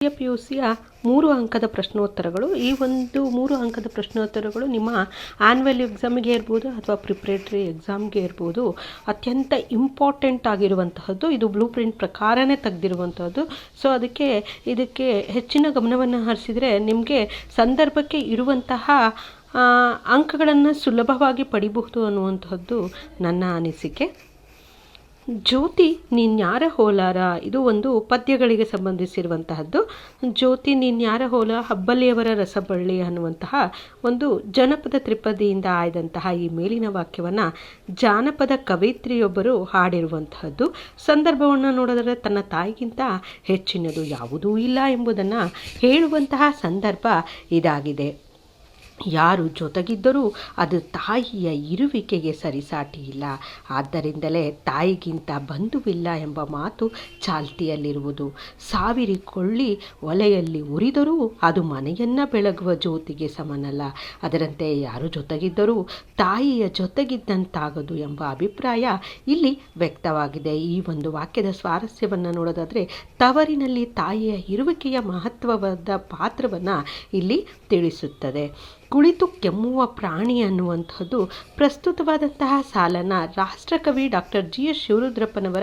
P U ಸಿಯ ಮೂರು ಅಂಕದ ಪ್ರಶ್ನೋತ್ತರಗಳು. ಈ ಒಂದು ಮೂರು ಅಂಕದ ಪ್ರಶ್ನೋತ್ತರಗಳು ನಿಮ್ಮ ಆ್ಯನ್ಯುವಲ್ ಎಕ್ಸಾಮಿಗೆ ಇರ್ಬೋದು ಅಥವಾ ಪ್ರಿಪ್ರೇಟರಿ ಎಕ್ಸಾಮ್ಗೆ ಇರ್ಬೋದು. ಅತ್ಯಂತ ಇಂಪಾರ್ಟೆಂಟ್ ಆಗಿರುವಂತಹದ್ದು. ಇದು ಬ್ಲೂ ಪ್ರಿಂಟ್ ಪ್ರಕಾರನೇ ತೆಗೆದಿರುವಂಥದ್ದು ಸೊ ಅದಕ್ಕೆ ಇದಕ್ಕೆ ಹೆಚ್ಚಿನ ಗಮನವನ್ನು ಹರಿಸಿದರೆ ನಿಮಗೆ ಸಂದರ್ಭಕ್ಕೆ ಇರುವಂತಹ ಅಂಕಗಳನ್ನು ಸುಲಭವಾಗಿ ಪಡಿಬಹುದು ಅನ್ನುವಂಥದ್ದು ನನ್ನ ಅನಿಸಿಕೆ. ಜ್ಯೋತಿ ನೀನ್ಯಾರ ಹೋಲಾರ? ಇದು ಒಂದು ಪದ್ಯಗಳಿಗೆ ಸಂಬಂಧಿಸಿರುವಂತಹದ್ದು. ಜ್ಯೋತಿ ನೀನ್ಯಾರ ಹೋಲ? ಹಬ್ಬಲಿಯವರ ರಸಬಳ್ಳಿ ಅನ್ನುವಂತಹ ಒಂದು ಜನಪದ ತ್ರಿಪದಿಯಿಂದ ಆಯ್ದಂತಹ ಈ ಮೇಲಿನ ವಾಕ್ಯವನ್ನು ಜಾನಪದ ಕವಿತ್ರಿಯೊಬ್ಬರು ಹಾಡಿರುವಂತಹದ್ದು. ಸಂದರ್ಭವನ್ನು ನೋಡಿದರೆ ತನ್ನ ತಾಯಿಗಿಂತ ಹೆಚ್ಚಿನದು ಯಾವುದೂ ಇಲ್ಲ ಎಂಬುದನ್ನು ಹೇಳುವಂತಹ ಸಂದರ್ಭ ಇದಾಗಿದೆ. ಯಾರು ಜೊತೆಗಿದ್ದರೂ ಅದು ತಾಯಿಯ ಇರುವಿಕೆಗೆ ಸರಿಸಾಟಿ ಇಲ್ಲ ಆದ್ದರಿಂದಲೇ ತಾಯಿಗಿಂತ ಬಂಧುವಿಲ್ಲ ಎಂಬ ಮಾತು ಚಾಲ್ತಿಯಲ್ಲಿರುವುದು. ಸಾವಿರಿ ಕೊಳ್ಳಿ ಒಲೆಯಲ್ಲಿ ಉರಿದರೂ ಅದು ಮನೆಯನ್ನು ಬೆಳಗುವ ಜ್ಯೋತಿಗೆ ಸಮನಲ್ಲ. ಅದರಂತೆ ಯಾರು ಜೊತೆಗಿದ್ದರೂ ತಾಯಿಯ ಜೊತೆಗಿದ್ದಂತಾಗದು ಎಂಬ ಅಭಿಪ್ರಾಯ ಇಲ್ಲಿ ವ್ಯಕ್ತವಾಗಿದೆ. ಈ ಒಂದು ವಾಕ್ಯದ ಸ್ವಾರಸ್ಯವನ್ನು ನೋಡೋದಾದರೆ ತವರಿನಲ್ಲಿ ತಾಯಿಯ ಇರುವಿಕೆಯ ಮಹತ್ವವಾದ ಪಾತ್ರವನ್ನು ಇಲ್ಲಿ ತಿಳಿಸುತ್ತದೆ. ಕುಳಿತು ಕೆಮ್ಮುವ ಪ್ರಾಣಿ ಅನ್ನುವಂಥದ್ದು ಪ್ರಸ್ತುತವಾದಂತಹ ಸಾಲನ್ನು ರಾಷ್ಟ್ರಕವಿ ಡಾಕ್ಟರ್ ಜಿ ಎಸ್ ಶಿವರುದ್ರಪ್ಪನವರ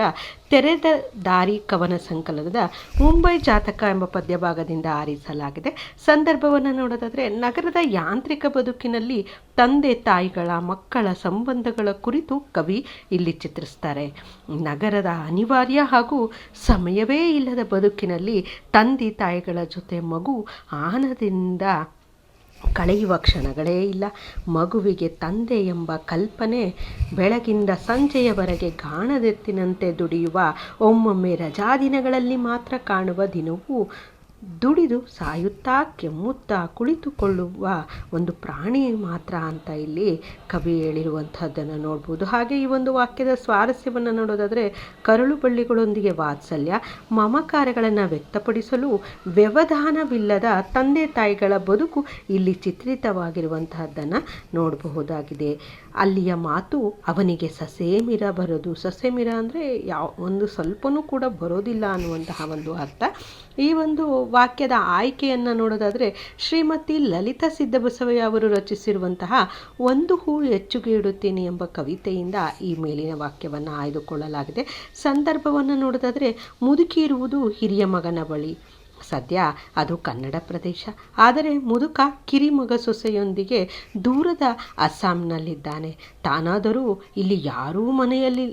ತೆರೆದ ದಾರಿ ಕವನ ಸಂಕಲನದ ಮುಂಬೈ ಜಾತಕ ಎಂಬ ಪದ್ಯಭಾಗದಿಂದ ಆರಿಸಲಾಗಿದೆ. ಸಂದರ್ಭವನ್ನು ನೋಡೋದಾದರೆ ನಗರದ ಯಾಂತ್ರಿಕ ಬದುಕಿನಲ್ಲಿ ತಂದೆ ತಾಯಿಗಳ ಮಕ್ಕಳ ಸಂಬಂಧಗಳ ಕುರಿತು ಕವಿ ಇಲ್ಲಿ ಚಿತ್ರಿಸ್ತಾರೆ. ನಗರದ ಅನಿವಾರ್ಯ ಹಾಗೂ ಸಮಯವೇ ಇಲ್ಲದ ಬದುಕಿನಲ್ಲಿ ತಂದೆ ತಾಯಿಗಳ ಜೊತೆ ಮಗು ಆನದಿಂದ ಕಳೆಯುವ ಕ್ಷಣಗಳೇ ಇಲ್ಲ. ಮಗುವಿಗೆ ತಂದೆ ಎಂಬ ಕಲ್ಪನೆ ಬೆಳಗಿಂದ ಸಂಜೆಯವರೆಗೆ ಗಾಣದೆತ್ತಿನಂತೆ ದುಡಿಯುವ ಒಮ್ಮೊಮ್ಮೆ ರಜಾದಿನಗಳಲ್ಲಿ ಮಾತ್ರ ಕಾಣುವ ದಿನವೂ ದುಡಿದು ಸಾಯುತ್ತಾ ಕೆಮ್ಮುತ್ತಾ ಕುಳಿತುಕೊಳ್ಳುವ ಒಂದು ಪ್ರಾಣಿ ಮಾತ್ರ ಅಂತ ಇಲ್ಲಿ ಕವಿ ಹೇಳಿರುವಂಥದ್ದನ್ನು ನೋಡ್ಬೋದು. ಹಾಗೆ ಈ ಒಂದು ವಾಕ್ಯದ ಸ್ವಾರಸ್ಯವನ್ನು ನೋಡೋದಾದರೆ ಕರಳು ಬಳ್ಳಿಗಳೊಂದಿಗೆ ವಾತ್ಸಲ್ಯ, ಮಮಕಾರಗಳನ್ನು ವ್ಯಕ್ತಪಡಿಸಲು ವ್ಯವಧಾನವಿಲ್ಲದ ತಂದೆ ತಾಯಿಗಳ ಬದುಕು ಇಲ್ಲಿ ಚಿತ್ರಿತವಾಗಿರುವಂತಹದ್ದನ್ನು ನೋಡಬಹುದಾಗಿದೆ. ಅಲ್ಲಿಯ ಮಾತು ಅವನಿಗೆ ಸಸೇಮಿರ ಬರೋದು. ಸಸೇಮಿರ ಅಂದರೆ ಯಾವ ಒಂದು ಸ್ವಲ್ಪನೂ ಕೂಡ ಬರೋದಿಲ್ಲ ಅನ್ನುವಂತಹ ಒಂದು ಅರ್ಥ. ಈ ಒಂದು ವಾಕ್ಯದ ಆಯ್ಕೆಯನ್ನು ನೋಡೋದಾದರೆ ಶ್ರೀಮತಿ ಲಲಿತಾ ಸಿದ್ದಬಸವಯ್ಯ ಅವರು ರಚಿಸಿರುವಂತಹ ಒಂದು ಹೂ ಹೆಚ್ಚುಗೆ ಇಡುತ್ತೇನೆ ಎಂಬ ಕವಿತೆಯಿಂದ ಈ ಮೇಲಿನ ವಾಕ್ಯವನ್ನು ಆಯ್ದುಕೊಳ್ಳಲಾಗಿದೆ. ಸಂದರ್ಭವನ್ನು ನೋಡೋದಾದರೆ ಮುದುಕಿ ಇರುವುದು ಹಿರಿಯ ಮಗನ ಬಳಿ. ಸದ್ಯ ಅದು ಕನ್ನಡ ಪ್ರದೇಶ. ಆದರೆ ಮುದುಕ ಕಿರಿಮಗ ಸೊಸೆಯೊಂದಿಗೆ ದೂರದ ಅಸ್ಸಾಂನಲ್ಲಿದ್ದಾನೆ. ತಾನಾದರೂ ಇಲ್ಲಿ ಯಾರೂ ಮನೆಯಲ್ಲಿ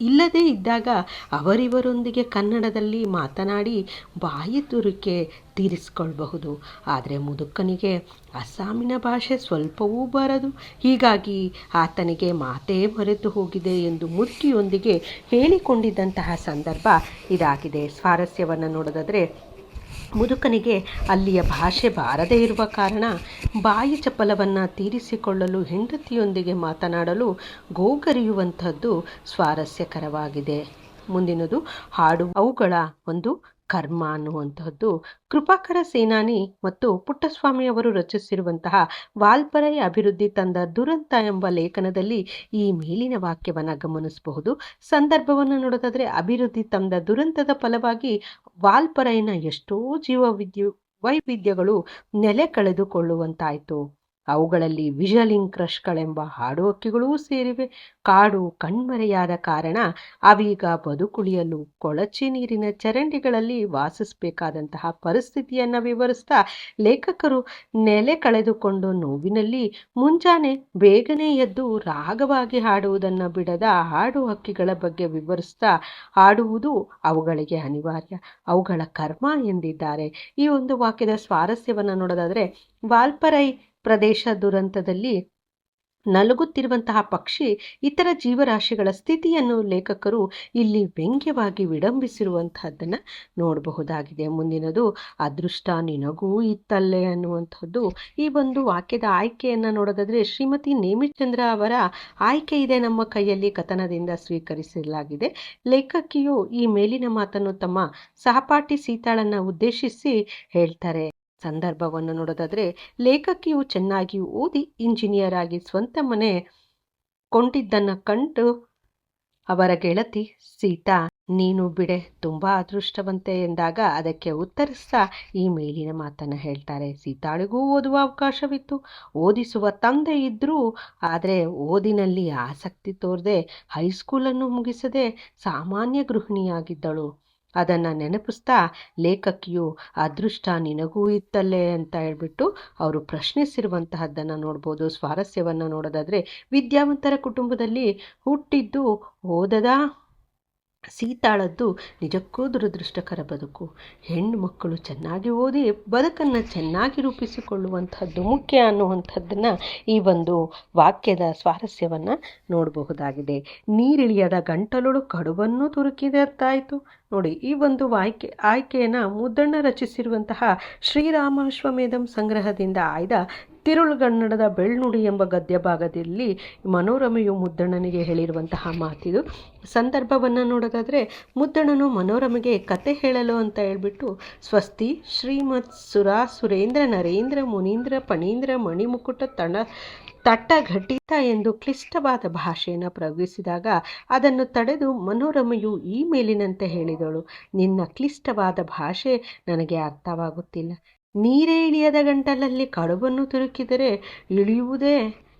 ಇಲ್ಲದೇ ಇದ್ದಾಗ ಅವರಿವರೊಂದಿಗೆ ಕನ್ನಡದಲ್ಲಿ ಮಾತನಾಡಿ ಬಾಯಿ ತುರಿಕೆ ತೀರಿಸಿಕೊಳ್ಬಹುದು. ಆದರೆ ಮುದುಕನಿಗೆ ಅಸ್ಸಾಮಿನ ಭಾಷೆ ಸ್ವಲ್ಪವೂ ಬರದು. ಹೀಗಾಗಿ ಆತನಿಗೆ ಮಾತೇ ಮರೆತು ಹೋಗಿದೆ ಎಂದು ಮುದುಕಿಯೊಂದಿಗೆ ಹೇಳಿಕೊಂಡಿದ್ದಂತಹ ಸಂದರ್ಭ ಇದಾಗಿದೆ. ಸ್ವಾರಸ್ಯವನ್ನು ನೋಡೋದಾದರೆ ಮುದುಕನಿಗೆ ಅಲ್ಲಿಯ ಭಾಷೆ ಬಾರದೇ ಇರುವ ಕಾರಣ ಬಾಯಿ ಚಪಲವನ್ನು ತೀರಿಸಿಕೊಳ್ಳಲು ಹೆಂಡತಿಯೊಂದಿಗೆ ಮಾತನಾಡಲು ಗೋಗರಿಯುವಂಥದ್ದು ಸ್ವಾರಸ್ಯಕರವಾಗಿದೆ. ಮುಂದಿನದು ಹಾಡು. ಅವುಗಳ ಒಂದು ಕರ್ಮ ಅನ್ನುವಂಥದ್ದು. ಕೃಪಾಕರ ಸೇನಾನಿ ಮತ್ತು ಪುಟ್ಟಸ್ವಾಮಿಯವರು ರಚಿಸಿರುವಂತಹ ವಾಲ್ಪರೈ ಅಭಿವೃದ್ಧಿ ತಂದ ದುರಂತ ಎಂಬ ಲೇಖನದಲ್ಲಿ ಈ ಮೇಲಿನ ವಾಕ್ಯವನ್ನು ಗಮನಿಸಬಹುದು. ಸಂದರ್ಭವನ್ನು ನೋಡೋದಾದರೆ ಅಭಿವೃದ್ಧಿ ತಂದ ದುರಂತದ ಫಲವಾಗಿ ವಾಲ್ಪರೈನ ಎಷ್ಟೋ ಜೀವ ವಿದ್ಯು ವೈವಿಧ್ಯಗಳು ನೆಲೆ ಕಳೆದುಕೊಳ್ಳುವಂತಾಯಿತು. ಅವುಗಳಲ್ಲಿ ವಿಜಲಿಂಗ್ ಕ್ರಷ್ಗಳೆಂಬ ಹಾಡು ಹಕ್ಕಿಗಳೂ ಸೇರಿವೆ. ಕಾಡು ಕಣ್ಮರೆಯಾದ ಕಾರಣ ಅವೀಗ ಬದುಕುಳಿಯಲು ಕೊಳಚೆ ನೀರಿನ ಚರಂಡಿಗಳಲ್ಲಿ ವಾಸಿಸಬೇಕಾದಂತಹ ಪರಿಸ್ಥಿತಿಯನ್ನು ವಿವರಿಸ್ತಾ ಲೇಖಕರು ನೆಲೆ ಕಳೆದುಕೊಂಡು ನೋವಿನಲ್ಲಿ ಮುಂಜಾನೆ ಬೇಗನೆ ಎದ್ದು ರಾಗವಾಗಿ ಹಾಡುವುದನ್ನು ಬಿಡದ ಹಾಡು ಹಕ್ಕಿಗಳ ಬಗ್ಗೆ ವಿವರಿಸ್ತಾ ಹಾಡುವುದು ಅವುಗಳಿಗೆ ಅನಿವಾರ್ಯ. ಅವುಗಳ ಕರ್ಮ ಎಂದಿದ್ದಾರೆ. ಈ ಒಂದು ವಾಕ್ಯದ ಸ್ವಾರಸ್ಯವನ್ನು ನೋಡೋದಾದರೆ, ವಾಲ್ಪರೈ ಪ್ರದೇಶ ದುರಂತದಲ್ಲಿ ನಲುಗುತ್ತಿರುವಂತಹ ಪಕ್ಷಿ ಇತರ ಜೀವರಾಶಿಗಳ ಸ್ಥಿತಿಯನ್ನು ಲೇಖಕರು ಇಲ್ಲಿ ವ್ಯಂಗ್ಯವಾಗಿ ವಿಡಂಬಿಸಿರುವಂತಹದ್ದನ್ನು ನೋಡಬಹುದಾಗಿದೆ. ಮುಂದಿನದು, ಅದೃಷ್ಟ ನಿನಗೂ ಇತ್ತಲ್ಲೇ ಅನ್ನುವಂಥದ್ದು. ಈ ಒಂದು ವಾಕ್ಯದ ಆಯ್ಕೆಯನ್ನು ನೋಡೋದಾದರೆ ಶ್ರೀಮತಿ ನೇಮಿಚಂದ್ರ ಅವರ ಆಯ್ಕೆ ಇದೆ ನಮ್ಮ ಕೈಯಲ್ಲಿ ಕಥನದಿಂದ ಸ್ವೀಕರಿಸಲಾಗಿದೆ. ಲೇಖಕಿಯು ಈ ಮೇಲಿನ ಮಾತನ್ನು ತಮ್ಮ ಸಹಪಾಠಿ ಸೀತಾಳನ್ನು ಉದ್ದೇಶಿಸಿ ಹೇಳ್ತಾರೆ. ಸಂದರ್ಭವನ್ನು ನೋಡೋದಾದರೆ ಲೇಖಕಿಯು ಚೆನ್ನಾಗಿ ಓದಿ ಇಂಜಿನಿಯರ್ ಆಗಿ ಸ್ವಂತ ಮನೆ ಕೊಂಡಿದ್ದನ್ನು ಕಂಡು ಅವರ ಗೆಳತಿ, ಸೀತಾ, ನೀನು ಬಿಡೆ, ತುಂಬ ಅದೃಷ್ಟವಂತೆ ಎಂದಾಗ ಅದಕ್ಕೆ ಉತ್ತರಿಸ್ತಾ ಈ ಮೇಲಿನ ಮಾತನ್ನು ಹೇಳ್ತಾರೆ. ಸೀತಾಳಿಗೂ ಓದುವ ಅವಕಾಶವಿತ್ತು, ಓದಿಸುವ ತಂದೆ ಇದ್ದರೂ ಆದರೆ ಓದಿನಲ್ಲಿ ಆಸಕ್ತಿ ತೋರದೆ ಹೈಸ್ಕೂಲನ್ನು ಮುಗಿಸದೆ ಸಾಮಾನ್ಯ ಗೃಹಿಣಿಯಾಗಿದ್ದಳು. ಅದನ್ನು ನೆನಪಿಸ್ತಾ ಲೇಖಕಿಯು, ಅದೃಷ್ಟ ನಿನಗೂ ಇತ್ತಲ್ಲೇ ಅಂತ ಹೇಳ್ಬಿಟ್ಟು ಅವರು ಪ್ರಶ್ನಿಸಿರುವಂತಹದ್ದನ್ನು ನೋಡ್ಬೋದು. ಸ್ವಾರಸ್ಯವನ್ನು ನೋಡೋದಾದರೆ ವಿದ್ಯಾವಂತರ ಕುಟುಂಬದಲ್ಲಿ ಹುಟ್ಟಿದ್ದು ಓದದ ಸೀತಾಳದ್ದು ನಿಜಕ್ಕೂ ದುರದೃಷ್ಟಕರ ಬದುಕು. ಹೆಣ್ಣು ಮಕ್ಕಳು ಚೆನ್ನಾಗಿ ಓದಿ ಬದುಕನ್ನು ಚೆನ್ನಾಗಿ ರೂಪಿಸಿಕೊಳ್ಳುವಂಥದ್ದು ಮುಖ್ಯ ಅನ್ನುವಂಥದ್ದನ್ನು ಈ ಒಂದು ವಾಕ್ಯದ ಸ್ವಾರಸ್ಯವನ್ನು ನೋಡಬಹುದಾಗಿದೆ. ನೀರಿಳಿಯದ ಗಂಟಲುಳು ತುರುಕಿದೆ ಅಂತಾಯಿತು ನೋಡಿ, ಈ ಒಂದು ವಾಯ್ಕೆ, ಆಯ್ಕೆಯನ್ನು ಮುದ್ದಣ್ಣ ರಚಿಸಿರುವಂತಹ ಶ್ರೀರಾಮಾಶ್ವಮೇಧಂ ಸಂಗ್ರಹದಿಂದ ಆಯ್ದ ತಿರುಳುಗನ್ನಡದ ಬೆಳ್ನುಡಿ ಎಂಬ ಗದ್ಯ ಭಾಗದಲ್ಲಿ ಮನೋರಮೆಯು ಮುದ್ದಣ್ಣನಿಗೆ ಹೇಳಿರುವಂತಹ ಮಾತಿದು. ಸಂದರ್ಭವನ್ನು ನೋಡೋದಾದರೆ, ಮುದ್ದಣ್ಣನು ಮನೋರಮೆಗೆ ಕತೆ ಹೇಳಲು ಅಂತ ಹೇಳ್ಬಿಟ್ಟು, ಸ್ವಸ್ತಿ, ಶ್ರೀಮತ್ ಸುರಾ ಸುರೇಂದ್ರ ನರೇಂದ್ರ ಮುನೀಂದ್ರ ಪಣೀಂದ್ರ ಮಣಿಮುಕುಟ ತಣ ತಟ್ಟ ಘಟಿತ ಎಂದು ಕ್ಲಿಷ್ಟವಾದ ಭಾಷೆಯನ್ನು ಪ್ರಯೋಗಿಸಿದಾಗ ಅದನ್ನು ತಡೆದು ಮನೋರಮೆಯು ಈ ಮೇಲಿನಂತೆ ಹೇಳಿದಳು. ನಿನ್ನ ಕ್ಲಿಷ್ಟವಾದ ಭಾಷೆ ನನಗೆ ಅರ್ಥವಾಗುತ್ತಿಲ್ಲ. ನೀರೇ ಇಳಿಯದ ಗಂಟಲಲ್ಲಿ ಕಡುಬನ್ನು ತುರುಕಿದರೆ ಇಳಿಯುವುದೇ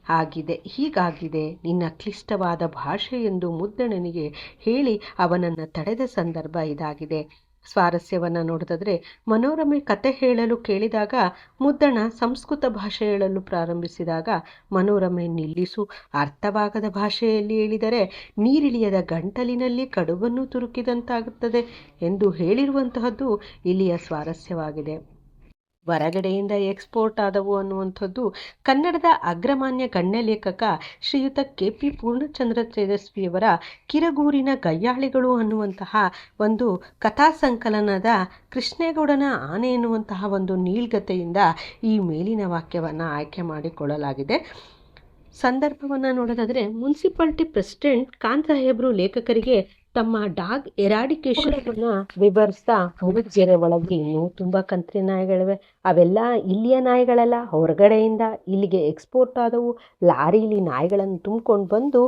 ಆಗಿದೆ. ಹೀಗಾಗಿದೆ. ನಿನ್ನ ಕ್ಲಿಷ್ಟವಾದ ಭಾಷೆ ಎಂದು ಮುದ್ದಣನಿಗೆ ಹೇಳಿ ಅವನನ್ನು ತಡೆದ ಸಂದರ್ಭ ಇದಾಗಿದೆ. ಸ್ವಾರಸ್ಯವನ್ನು ನೋಡಿದ್ರೆ ಮನೋರಮೆ ಕತೆ ಹೇಳಲು ಕೇಳಿದಾಗ ಮುದ್ದಣ ಸಂಸ್ಕೃತ ಭಾಷೆ ಹೇಳಲು ಪ್ರಾರಂಭಿಸಿದಾಗ ಮನೋರಮೆ ನಿಲ್ಲಿಸು. ಅರ್ಥವಾಗದ ಭಾಷೆಯಲ್ಲಿ ಹೇಳಿದರೆ ನೀರಿಳಿಯದ ಗಂಟಲಿನಲ್ಲಿ ಕಡುಬನ್ನು ತುರುಕಿದಂತಾಗುತ್ತದೆ ಎಂದು ಹೇಳಿರುವಂತಹದ್ದು ಇಲ್ಲಿಯ ಸ್ವಾರಸ್ಯವಾಗಿದೆ. ಹೊರಗಡೆಯಿಂದ ಎಕ್ಸ್ಪೋರ್ಟ್ ಆದವು ಅನ್ನುವಂಥದ್ದು ಕನ್ನಡದ ಅಗ್ರಮಾನ್ಯ ಗಣ್ಯ ಲೇಖಕ ಶ್ರೀಯುತ ಕೆ ಪಿ ಪೂರ್ಣಚಂದ್ರ ತೇಜಸ್ವಿಯವರ ಕಿರಗೂರಿನ ಗಯ್ಯಾಳಿಗಳು ಅನ್ನುವಂತಹ ಒಂದು ಕಥಾ ಸಂಕಲನದ ಕೃಷ್ಣೇಗೌಡನ ಆನೆ ಎನ್ನುವಂತಹ ಒಂದು ನೀಳ್ಗತೆಯಿಂದ ಈ ಮೇಲಿನ ವಾಕ್ಯವನ್ನು ಆಯ್ಕೆ ಮಾಡಿಕೊಳ್ಳಲಾಗಿದೆ. ಸಂದರ್ಭವನ್ನು ನೋಡೋದಾದರೆ ಮುನ್ಸಿಪಾಲ್ಟಿ ಪ್ರೆಸಿಡೆಂಟ್ ಖಾನ್ ಸಾಹೇಬರು ಲೇಖಕರಿಗೆ ತಮ್ಮ ಡಾಗ್ ಎರಾಡಿಕೇಶನ್ ವಿವರಿಸ್ತಾ ಮುಗಿಗೆರೆ ಒಳಗೆ ಇನ್ನೂ ತುಂಬ ಕಂತ್ರಿ ನಾಯಿಗಳಿವೆ. ಅವೆಲ್ಲ ಇಲ್ಲಿಯ ನಾಯಿಗಳೆಲ್ಲ, ಹೊರಗಡೆಯಿಂದ ಇಲ್ಲಿಗೆ ಎಕ್ಸ್ಪೋರ್ಟ್ ಆದವು. ಲಾರಿಲಿ ನಾಯಿಗಳನ್ನು ತುಂಬ್ಕೊಂಡು ಬಂದು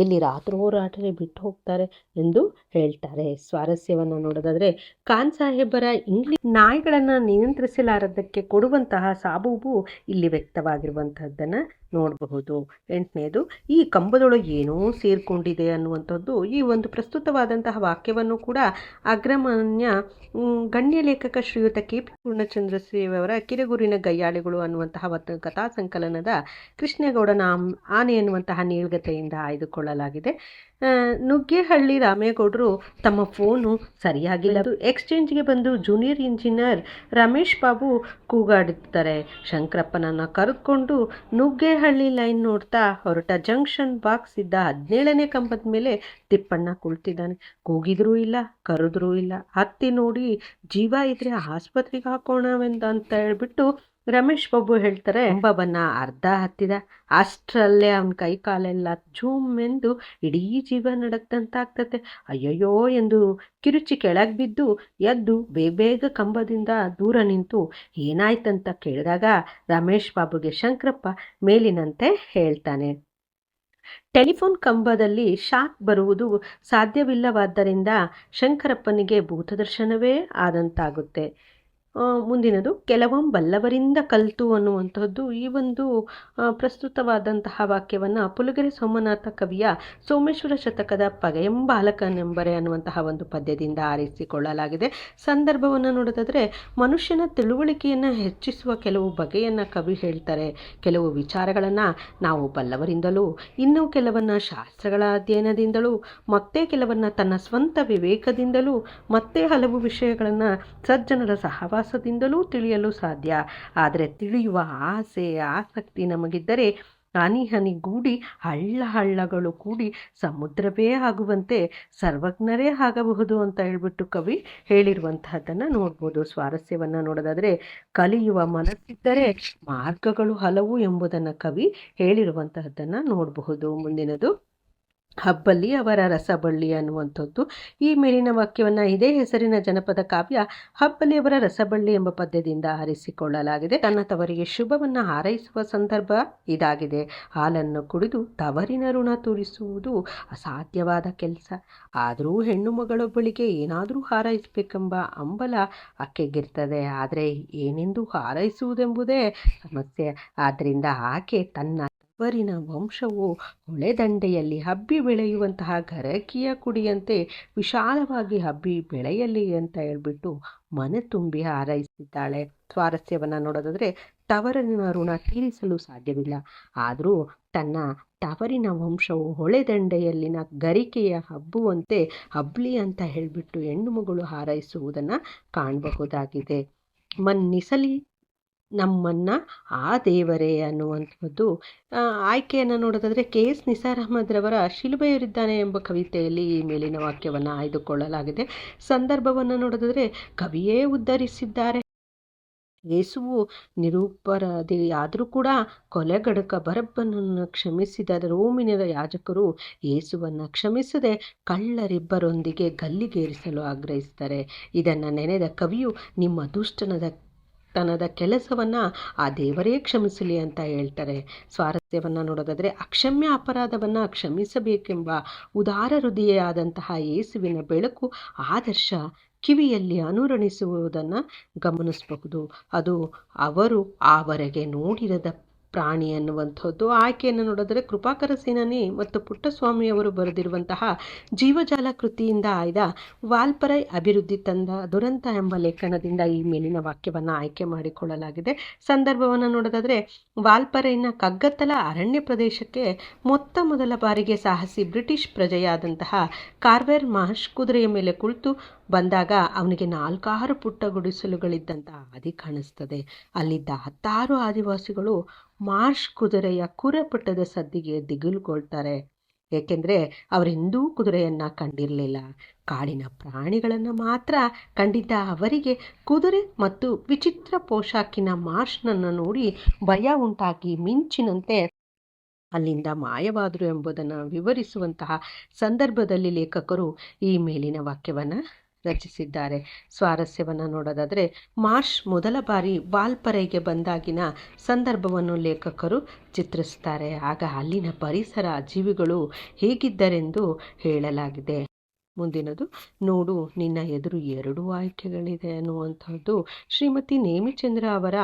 ಇಲ್ಲಿ ರಾತ್ರೋರಾತ್ರಿ ಬಿಟ್ಟು ಹೋಗ್ತಾರೆ ಎಂದು ಹೇಳ್ತಾರೆ. ಸ್ವಾರಸ್ಯವನ್ನು ನೋಡೋದಾದರೆ, ಖಾನ್ ಸಾಹೇಬರ ಇಂಗ್ಲಿಷ್ ನಾಯಿಗಳನ್ನು ನಿಯಂತ್ರಿಸಲಾರದಕ್ಕೆ ಕೊಡುವಂತಹ ಸಾಬೂಬು ಇಲ್ಲಿ ವ್ಯಕ್ತವಾಗಿರುವಂತಹದ್ದನ್ನು ನೋಡಬಹುದು. ಎಂಟನೇದು, ಈ ಕಂಬದೊಳಗೆ ಏನೋ ಸೇರಿಕೊಂಡಿದೆ ಅನ್ನುವಂಥದ್ದು ಈ ಒಂದು ಪ್ರಸ್ತುತವಾದಂತಹ ವಾಕ್ಯವನ್ನು ಕೂಡ ಅಗ್ರಮಾನ್ಯ ಗಣ್ಯ ಲೇಖಕ ಶ್ರೀಯುತ ಕೆ ಪಿ ಪೂರ್ಣಚಂದ್ರ ಅವರ ಕಿರಗುರಿನ ಗಯ್ಯಾಳಿಗಳು ಅನ್ನುವಂತಹ ಒಂದು ಕಥಾ ಸಂಕಲನದ ಕೃಷ್ಣೇಗೌಡನ ಆನೆ ಎನ್ನುವಂತಹ ನೀಳ್ಗತೆಯಿಂದ ಆಯ್ದುಕೊಳ್ಳಲಾಗಿದೆ. ನುಗ್ಗೇಹಳ್ಳಿ ರಾಮೇಗೌಡರು ತಮ್ಮ ಫೋನು ಸರಿಯಾಗಿಲ್ಲ. ಎಕ್ಸ್ಚೇಂಜ್ಗೆ ಬಂದು ಜೂನಿಯರ್ ಇಂಜಿನಿಯರ್ ರಮೇಶ್ ಬಾಬು ಕೂಗಾಡುತ್ತಾರೆ ಶಂಕರಪ್ಪನನ್ನು ಕರೆದುಕೊಂಡು ನುಗ್ಗೇಹಳ್ಳಿ ಲೈನ್ ನೋಡ್ತಾ ಹೊರಟ ಜಂಕ್ಷನ್ ಬಾಕ್ಸ್ ಇದ್ದ ಹದಿನೇಳನೇ ಕಂಬದ ಮೇಲೆ ತಿಪ್ಪಣ್ಣ ಕುಳಿತಿದ್ದಾನೆ. ಕೂಗಿದ್ರೂ ಇಲ್ಲ, ಕರೆದ್ರೂ ಇಲ್ಲ. ಹತ್ತಿ ನೋಡಿ ಜೀವ ಇದ್ರೆ ಆಸ್ಪತ್ರೆಗೆ ಹಾಕೋಣವೆಂದ ಅಂತ ಹೇಳ್ಬಿಟ್ಟು ರಮೇಶ್ ಬಾಬು ಹೇಳ್ತಾರೆ ಬಾಬನ್ನ ಅರ್ಧ ಹತ್ತಿದ. ಅಷ್ಟರಲ್ಲೇ ಅವನ ಕೈ ಕಾಲೆಲ್ಲ ಝೂಮ್ ಎಂದು ಇಡೀ ಜೀವ ನಡಕ್ದಂತಾಗ್ತತೆ ಅಯ್ಯಯ್ಯೋ ಎಂದು ಕಿರುಚಿ ಕೆಳಗೆ ಬಿದ್ದು ಎದ್ದು ಬೇಬೇಗ ಬೇಗ ಕಂಬದಿಂದ ದೂರ ನಿಂತು ಏನಾಯ್ತಂತ ಕೇಳಿದಾಗ ರಮೇಶ್ ಬಾಬುಗೆ ಶಂಕರಪ್ಪ ಮೇಲಿನಂತೆ ಹೇಳ್ತಾನೆ, ಟೆಲಿಫೋನ್ ಕಂಬದಲ್ಲಿ ಶಾಕ್ ಬರುವುದು ಸಾಧ್ಯವಿಲ್ಲವಾದ್ದರಿಂದ ಶಂಕರಪ್ಪನಿಗೆ ಭೂತದರ್ಶನವೇ ಆದಂತಾಗುತ್ತೆ. ಮುಂದಿನದು ಕೆಲವೊಂಬಲ್ಲವರಿಂದ ಕಲಿತು ಅನ್ನುವಂಥದ್ದು ಈ ಒಂದು ಪ್ರಸ್ತುತವಾದಂತಹ ವಾಕ್ಯವನ್ನು ಪುಲಗೆರೆ ಸೋಮನಾಥ ಕವಿಯ ಸೋಮೇಶ್ವರ ಶತಕದ ಪಗೆಯಂಬಾಲಕನೆಂಬರೆ ಅನ್ನುವಂತಹ ಒಂದು ಪದ್ಯದಿಂದ ಆರಿಸಿಕೊಳ್ಳಲಾಗಿದೆ. ಸಂದರ್ಭವನ್ನು ನೋಡೋದಾದರೆ, ಮನುಷ್ಯನ ತಿಳುವಳಿಕೆಯನ್ನು ಹೆಚ್ಚಿಸುವ ಕೆಲವು ಬಗೆಯನ್ನು ಕವಿ ಹೇಳ್ತಾರೆ. ಕೆಲವು ವಿಚಾರಗಳನ್ನು, ನಾವು ಬಲ್ಲವರಿಂದಲೂ, ಇನ್ನೂ ಕೆಲವನ್ನ ಶಾಸ್ತ್ರಗಳ ಅಧ್ಯಯನದಿಂದಲೂ, ಮತ್ತೆ ಕೆಲವನ್ನ ತನ್ನ ಸ್ವಂತ ವಿವೇಕದಿಂದಲೂ, ಮತ್ತೆ ಹಲವು ವಿಷಯಗಳನ್ನು ಸಜ್ಜನರ ಸಹವಾಸ ಸಹವಾಸದಿಂದಲೂ ತಿಳಿಯಲು ಸಾಧ್ಯ. ಆದರೆ ತಿಳಿಯುವ ಆಸೆ, ಆಸಕ್ತಿ ನಮಗಿದ್ದರೆ ಹನಿ ಹನಿಗೂಡಿ ಹಳ್ಳ ಹಳ್ಳಗಳು ಕೂಡಿ ಸಮುದ್ರವೇ ಆಗುವಂತೆ ಸರ್ವಜ್ಞರೇ ಆಗಬಹುದು ಅಂತ ಹೇಳ್ಬಿಟ್ಟು ಕವಿ ಹೇಳಿರುವಂತಹದ್ದನ್ನು ನೋಡ್ಬೋದು. ಸ್ವಾರಸ್ಯವನ್ನು ನೋಡೋದಾದರೆ ಕಲಿಯುವ ಮನಸ್ಸಿದ್ದರೆ ಮಾರ್ಗಗಳು ಹಲವು ಎಂಬುದನ್ನು ಕವಿ ಹೇಳಿರುವಂತಹದ್ದನ್ನು ನೋಡಬಹುದು. ಮುಂದಿನದು ಹಬ್ಬಲ್ಲಿ ಅವರ ರಸಬಳ್ಳಿ ಅನ್ನುವಂಥದ್ದು. ಈ ಮೇಲಿನ ವಾಕ್ಯವನ್ನು ಇದೇ ಹೆಸರಿನ ಜನಪದ ಕಾವ್ಯ ಹಬ್ಬಲಿ ಅವರ ರಸಬಳ್ಳಿ ಎಂಬ ಪದ್ಯದಿಂದ ಆರಿಸಿಕೊಳ್ಳಲಾಗಿದೆ. ತನ್ನ ತವರಿಗೆ ಶುಭವನ್ನು ಹಾರೈಸುವ ಸಂದರ್ಭ ಇದಾಗಿದೆ. ಹಾಲನ್ನು ಕುಡಿದು ತವರಿನ ಋಣ ತೋರಿಸುವುದು ಅಸಾಧ್ಯವಾದ ಕೆಲಸ. ಆದರೂ ಹೆಣ್ಣು ಮಗಳೊಬ್ಬಳಿಗೆ ಏನಾದರೂ ಹಾರೈಸಬೇಕೆಂಬ ಅಂಬಲ ಆಕೆಗಿರ್ತದೆ ಆದರೆ ಏನೆಂದು ಹಾರೈಸುವುದೆಂಬುದೇ ಸಮಸ್ಯೆ. ಆದ್ದರಿಂದ ಆಕೆ ತನ್ನ ತವರಿನ ವಂಶವು ಹೊಳೆದಂಡೆಯಲ್ಲಿ ಹಬ್ಬಿ ಬೆಳೆಯುವಂತಹ ಗರಕಿಯ ಕುಡಿಯಂತೆ ವಿಶಾಲವಾಗಿ ಹಬ್ಬಿ ಬೆಳೆಯಲಿ ಅಂತ ಹೇಳ್ಬಿಟ್ಟು ಮನೆ ತುಂಬಿ ಹಾರೈಸಿದ್ದಾಳೆ. ಸ್ವಾರಸ್ಯವನ್ನು ನೋಡೋದಾದರೆ ತವರನ ಋಣ ತೀರಿಸಲು ಸಾಧ್ಯವಿಲ್ಲ. ಆದರೂ ತನ್ನ ತವರಿನ ವಂಶವು ಹೊಳೆದಂಡೆಯಲ್ಲಿನ ಗರಿಕೆಯ ಹಬ್ಬುವಂತೆ ಹಬ್ಲಿ ಅಂತ ಹೇಳಿಬಿಟ್ಟು ಹೆಣ್ಣು ಮಗಳು ಹಾರೈಸುವುದನ್ನು ಕಾಣಬಹುದಾಗಿದೆ. ಮನ್ನಿಸಲಿ ನಮ್ಮನ್ನು ಆ ದೇವರೇ ಅನ್ನುವಂಥದ್ದು. ಆಯ್ಕೆಯನ್ನು ನೋಡೋದಾದರೆ ಕೆ ಎಸ್ ನಿಸಾರ್ ಅಹಮದ್ರವರ ಶಿಲುಬೆಯರಿದ್ದಾನೆ ಎಂಬ ಕವಿತೆಯಲ್ಲಿ ಈ ಮೇಲಿನ ವಾಕ್ಯವನ್ನು ಆಯ್ದುಕೊಳ್ಳಲಾಗಿದೆ. ಸಂದರ್ಭವನ್ನು ನೋಡೋದಾದರೆ ಕವಿಯೇ ಉದ್ಧರಿಸಿದ್ದಾರೆ. ಯೇಸುವು ನಿರೂಪರಾದಿಯಾದರೂ ಕೂಡ ಕೊಲೆಗಡಕ ಬರಬ್ಬನನ್ನು ಕ್ಷಮಿಸಿದ ರೋಮಿನ ಯಾಜಕರು ಯೇಸುವನ್ನು ಕ್ಷಮಿಸದೆ ಕಳ್ಳರಿಬ್ಬರೊಂದಿಗೆ ಗಲ್ಲಿಗೇರಿಸಲು ಆಗ್ರಹಿಸ್ತಾರೆ ಇದನ್ನು ನೆನೆದ ಕವಿಯು ನಿಮ್ಮ ದುಷ್ಟನದ ತನದ ಕೆಲಸವನ್ನು ಆ ದೇವರೇ ಕ್ಷಮಿಸಲಿ ಅಂತ ಹೇಳ್ತಾರೆ. ಸ್ವಾರಸ್ಯವನ್ನು ನೋಡೋದಾದರೆ ಅಕ್ಷಮ್ಯ ಅಪರಾಧವನ್ನು ಕ್ಷಮಿಸಬೇಕೆಂಬ ಉದಾರ ಹೃದಯಾದಂತಹ ಯೇಸುವಿನ ಬೆಳಕು ಆದರ್ಶ ಕಿವಿಯಲ್ಲಿ ಅನುರಣಿಸುವುದನ್ನು ಗಮನಿಸಬಹುದು. ಅದು ಅವರು ಆವರೆಗೆ ನೋಡಿರದ ಪ್ರಾಣಿ ಅನ್ನುವಂಥದ್ದು. ಆಯ್ಕೆಯನ್ನು ನೋಡಿದ್ರೆ ಕೃಪಾಕರ ಸೇನಾನಿ ಮತ್ತು ಪುಟ್ಟಸ್ವಾಮಿಯವರು ಬರೆದಿರುವಂತಹ ಜೀವಜಾಲ ಕೃತಿಯಿಂದ ಆಯ್ದ ವಾಲ್ಪರೈ ಅಭಿವೃದ್ಧಿ ತಂದ ದುರಂತ ಎಂಬ ಲೇಖನದಿಂದ ಈ ಮೇಲಿನ ವಾಕ್ಯವನ್ನು ಆಯ್ಕೆ ಮಾಡಿಕೊಳ್ಳಲಾಗಿದೆ. ಸಂದರ್ಭವನ್ನು ನೋಡೋದಾದರೆ, ವಾಲ್ಪರೈನ ಕಗ್ಗತ್ತಲ ಅರಣ್ಯ ಪ್ರದೇಶಕ್ಕೆ ಮೊತ್ತ ಮೊದಲ ಬಾರಿಗೆ ಸಾಹಸಿ ಬ್ರಿಟಿಷ್ ಪ್ರಜೆಯಾದಂತಹ ಕಾರ್ವೆರ್ ಮಹಾಶ್ ಕುದುರೆಯ ಮೇಲೆ ಕುಳಿತು ಬಂದಾಗ ಅವನಿಗೆ ನಾಲ್ಕಾರು ಪುಟ್ಟ ಗುಡಿಸಲುಗಳಿದ್ದಂಥ ಹಾದಿ ಕಾಣಿಸ್ತದೆ. ಅಲ್ಲಿದ್ದ ಹತ್ತಾರು ಆದಿವಾಸಿಗಳು ಮಾರ್ಷ್ ಕುದುರೆಯ ಕುರೆಪುಟ್ಟದ ಸದ್ದಿಗೆ ದಿಗಿಲುಗೊಳ್ತಾರೆ. ಏಕೆಂದರೆ ಅವರೆಂದೂ ಕುದುರೆಯನ್ನು ಕಂಡಿರಲಿಲ್ಲ. ಕಾಡಿನ ಪ್ರಾಣಿಗಳನ್ನು ಮಾತ್ರ ಕಂಡಿದ್ದ ಅವರಿಗೆ ಕುದುರೆ ಮತ್ತು ವಿಚಿತ್ರ ಪೋಷಾಕಿನ ಮಾರ್ಷ್ನನ್ನು ನೋಡಿ ಭಯ ಉಂಟಾಗಿ ಮಿಂಚಿನಂತೆ ಅಲ್ಲಿಂದ ಮಾಯವಾದರು ಎಂಬುದನ್ನು ವಿವರಿಸುವಂತಹ ಸಂದರ್ಭದಲ್ಲಿ ಲೇಖಕರು ಈ ಮೇಲಿನ ವಾಕ್ಯವನ್ನು ರಚಿಸಿದ್ದಾರೆ. ಸ್ವಾರಸ್ಯವನ್ನು ನೋಡೋದಾದರೆ ಮಾರ್ಷ್ ಮೊದಲ ಬಾರಿ ವಾಲ್ಪರೆಗೆ ಬಂದಾಗಿನ ಸಂದರ್ಭವನ್ನು ಲೇಖಕರು ಚಿತ್ರಿಸ್ತಾರೆ. ಆಗ ಅಲ್ಲಿನ ಪರಿಸರ, ಜೀವಿಗಳು ಹೇಗಿದ್ದರೆಂದು ಹೇಳಲಾಗಿದೆ. ಮುಂದಿನದು, ನೋಡು, ನಿನ್ನ ಎದುರು ಎರಡು ಆಯ್ಕೆಗಳಿದೆ ಅನ್ನುವಂಥದ್ದು ಶ್ರೀಮತಿ ನೇಮಿಚಂದ್ರ ಅವರ